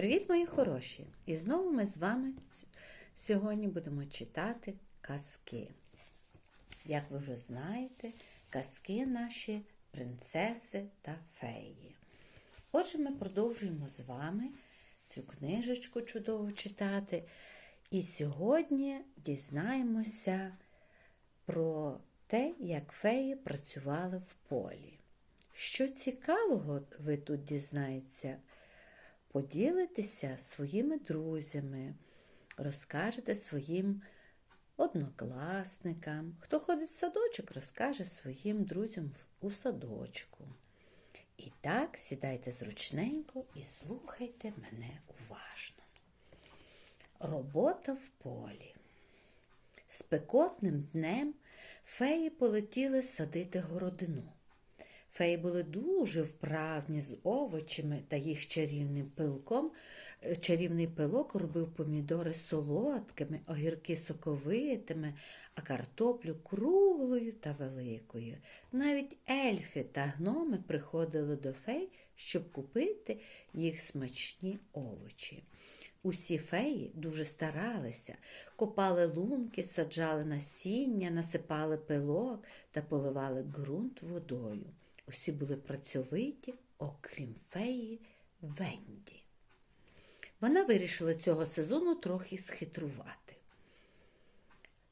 Привіт, мої хороші! І знову ми з вами сьогодні будемо читати казки. Як ви вже знаєте, казки наші принцеси та феї. Отже, ми продовжуємо з вами цю книжечку чудово читати. І сьогодні дізнаємося про те, як феї працювали в полі. Що цікавого ви тут дізнаєтеся? Поділитеся своїми друзями, розкажете своїм однокласникам. Хто ходить в садочок, розкаже своїм друзям у садочку. І так сідайте зручненько і слухайте мене уважно. Робота в полі. Спекотним днем феї полетіли садити городину. Феї були дуже вправні з овочами та їх чарівним пилком. е, Чарівний пилок робив помідори солодкими, огірки соковитими, а картоплю круглою та великою. Навіть ельфи та гноми приходили до фей, щоб купити їх смачні овочі. Усі феї дуже старалися, копали лунки, саджали насіння, насипали пилок та поливали ґрунт водою. Усі були працьовиті, окрім феї Венді. Вона вирішила цього сезону трохи схитрувати.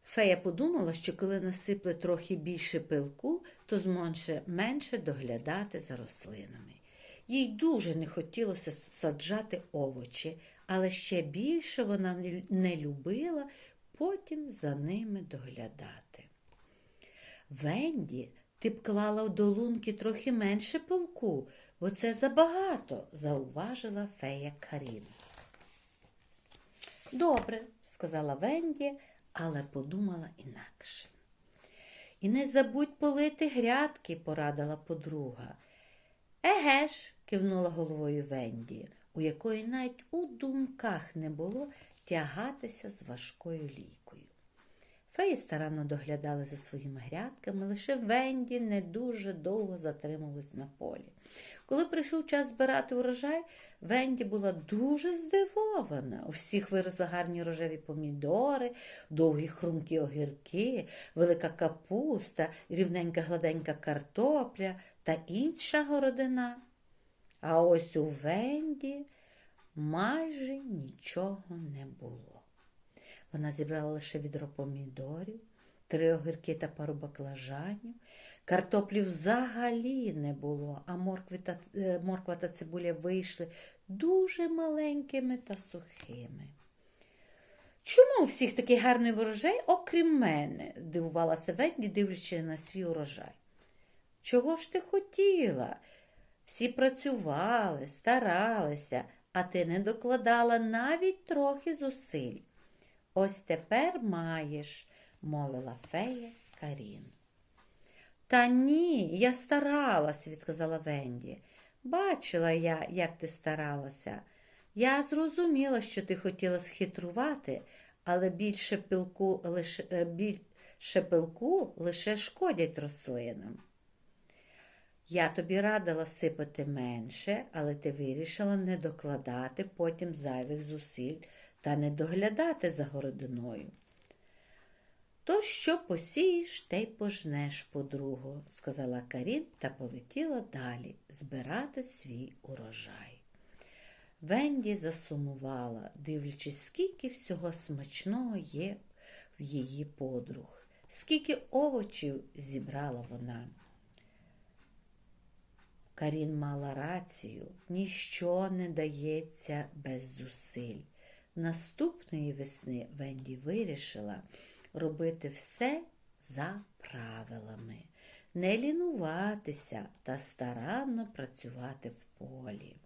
Фея подумала, що коли насипле трохи більше пилку, то зможе менше доглядати за рослинами. Їй дуже не хотілося саджати овочі, але ще більше вона не- любила потім за ними доглядати. Венді, ти б клала до лунки трохи менше пилку, бо це забагато, зауважила фея Карін. Добре, сказала Венді, але подумала інакше. І не забудь полити грядки, порадила подруга. Еге ж, кивнула головою Венді, у якої навіть у думках не було тягатися з важкою лійкою. Феї старанно доглядали за своїми грядками, лише Венді не дуже довго затримувалась на полі. Коли прийшов час збирати урожай, Венді була дуже здивована. У всіх виросли гарні рожеві помідори, довгі хрумкі огірки, велика капуста, рівненька гладенька картопля та інша городина. А ось у Венді майже нічого не було. Вона зібрала лише відро помідорів, три огірки та пару баклажанів. Картоплі взагалі не було, а моркви та, е, морква та цибуля вийшли дуже маленькими та сухими. Чому у всіх такий гарний врожай, окрім мене? дивувалася Венді, дивлячись на свій урожай. Чого ж ти хотіла? Всі працювали, старалися, а ти не докладала навіть трохи зусиль. Ось тепер маєш, мовила фея Карін. Та ні, я старалась, відказала Венді. Бачила я, як ти старалася. Я зрозуміла, що ти хотіла схитрувати, але більше пилку лише, більше пилку лише шкодять рослинам. Я тобі радила сипати менше, але ти вирішила не докладати потім зайвих зусиль та не доглядати за городиною. То що посієш, те й пожнеш, подруго, сказала Карін та полетіла далі збирати свій урожай. Венді засумувала, дивлячись, скільки всього смачного є в її подруг, скільки овочів зібрала вона. Карін мала рацію, ніщо не дається без зусиль. Наступної весни Венді вирішила робити все за правилами, не лінуватися та старанно працювати в полі.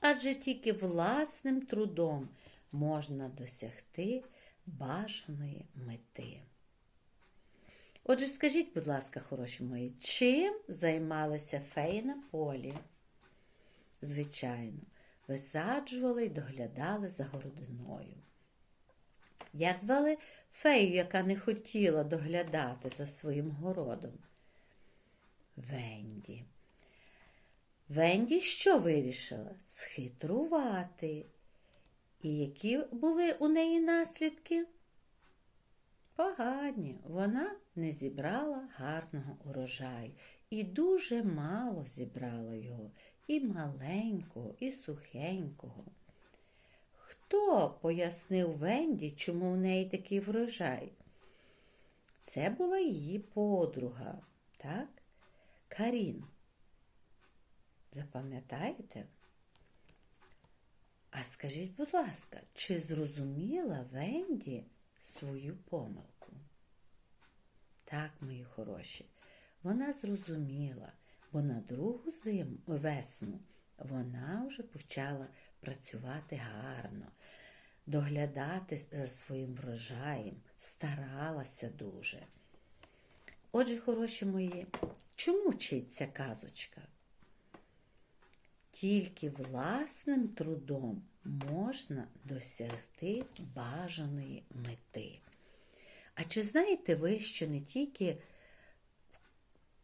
Адже тільки власним трудом можна досягти бажаної мети. Отже, скажіть, будь ласка, хороші мої, чим займалися феї на полі? Звичайно, висаджували і доглядали за городиною. Як звали фею, яка не хотіла доглядати за своїм городом? Венді. Венді що вирішила? Схитрувати. І які були у неї наслідки? Погані. Вона не зібрала гарного урожаю і дуже мало зібрала його, і маленького, і сухенького. Хто пояснив Венді, чому в неї такий врожай? Це була її подруга, так? Карін. Запам'ятаєте? А скажіть, будь ласка, чи зрозуміла Венді свою помилку? Так, мої хороші, вона зрозуміла, бо на другу зиму, весну вона вже почала працювати гарно, доглядати за своїм врожаєм, старалася дуже. Отже, хороші мої, чому вчиться казочка? Тільки власним трудом можна досягти бажаної мети. А чи знаєте ви, що не тільки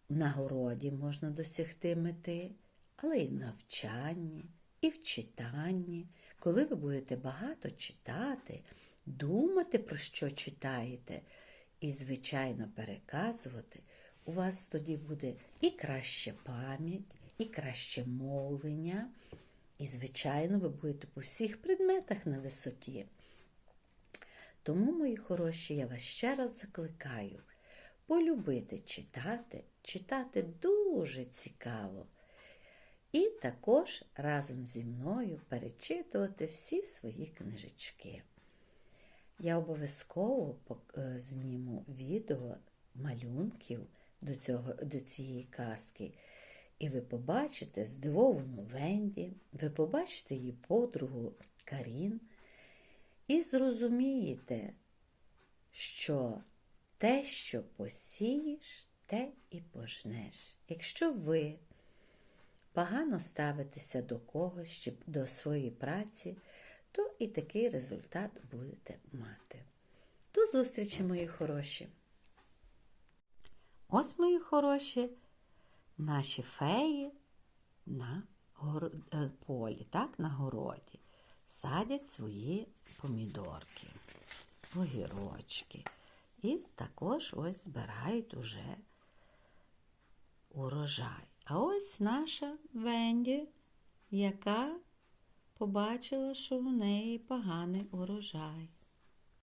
на городі можна досягти мети, але й в навчанні, і в читанні, коли ви будете багато читати, думати, про що читаєте, і, звичайно, переказувати, у вас тоді буде і краща пам'ять, і краще мовлення, і, звичайно, ви будете по всіх предметах на висоті. Тому, мої хороші, я вас ще раз закликаю полюбити читати, читати дуже цікаво. І також разом зі мною перечитувати всі свої книжечки. Я обов'язково зніму відео малюнків до, цього, до цієї казки. І ви побачите здивовану Венді, ви побачите її подругу Карін і зрозумієте, що те, що посієш, те і пожнеш. Якщо ви погано ставитеся до когось чи до своєї праці, то і такий результат будете мати. До зустрічі, мої хороші! Ось, мої хороші, наші феї на е, полі, так, на городі, садять свої помідорки, огірочки. І також ось збирають уже урожай. А ось наша Венді, яка побачила, що у неї поганий урожай.